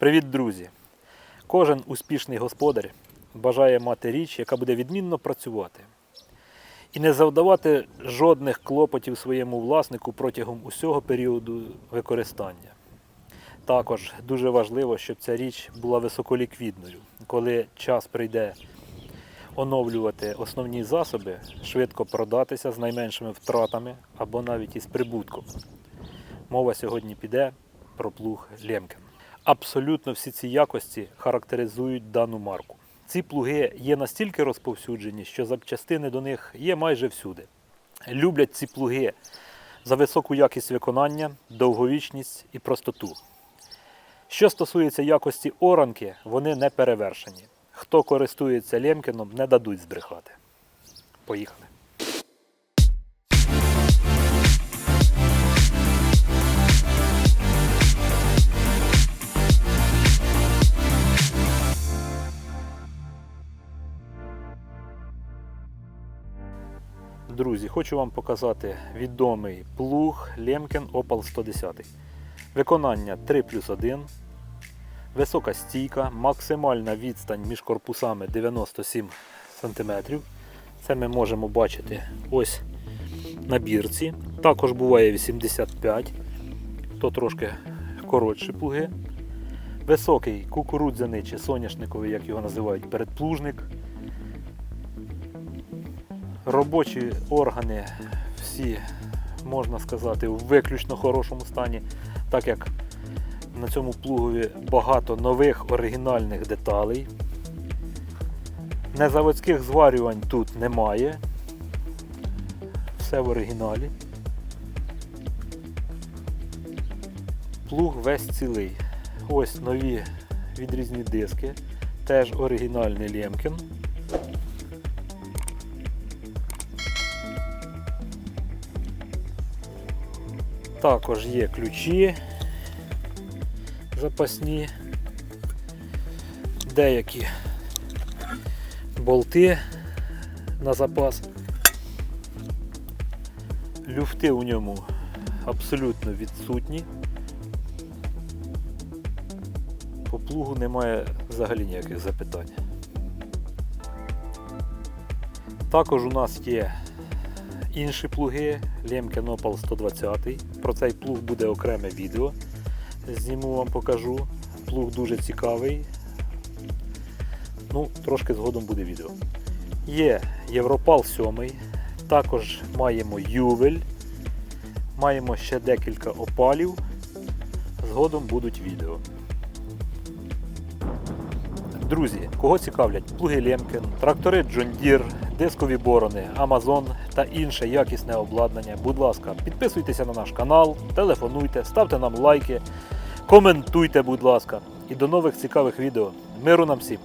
Привіт, друзі! Кожен успішний господар бажає мати річ, яка буде відмінно працювати. І не завдавати жодних клопотів своєму власнику протягом усього періоду використання. Також дуже важливо, щоб ця річ була високоліквідною. Коли час прийде оновлювати основні засоби, швидко продатися з найменшими втратами або навіть із прибутком. Мова сьогодні піде про плуг Лемкен. Абсолютно всі ці якості характеризують дану марку. Ці плуги є настільки розповсюджені, що запчастини до них є майже всюди. Люблять ці плуги за високу якість виконання, довговічність і простоту. Що стосується якості оранки, вони не перевершені. Хто користується Лемкіном, не дадуть збрехати. Поїхали. Друзі, хочу вам показати відомий плуг Лемкен Opal 110. Виконання 3 плюс 1. Висока стійка, максимальна відстань між корпусами 97 см. Це ми можемо бачити ось на бірці. Також буває 85, то трошки коротші плуги. Високий кукурудзяний чи соняшниковий, як його називають, передплужник. Робочі органи всі, можна сказати, в виключно хорошому стані, так як на цьому плугові багато нових оригінальних деталей. Незаводських зварювань тут немає. Все в оригіналі. Плуг весь цілий. Ось нові відрізні диски. Теж оригінальний Лемкін. Також є ключі запасні, деякі болти на запас. Люфти у ньому абсолютно відсутні. По плугу немає взагалі ніяких запитань. Також у нас є інші плуги Lemken Opal 120. Про цей плуг буде окреме відео. Зніму вам покажу. Плуг дуже цікавий. Ну, трошки згодом буде відео. Є Європал 7, також маємо Ювель, маємо ще декілька опалів. Згодом будуть відео. Друзі, кого цікавлять плуги Лемкен, трактори John Deere, дискові борони, Amazon та інше якісне обладнання, будь ласка, підписуйтеся на наш канал, телефонуйте, ставте нам лайки, коментуйте, будь ласка. І до нових цікавих відео. Миру нам всім!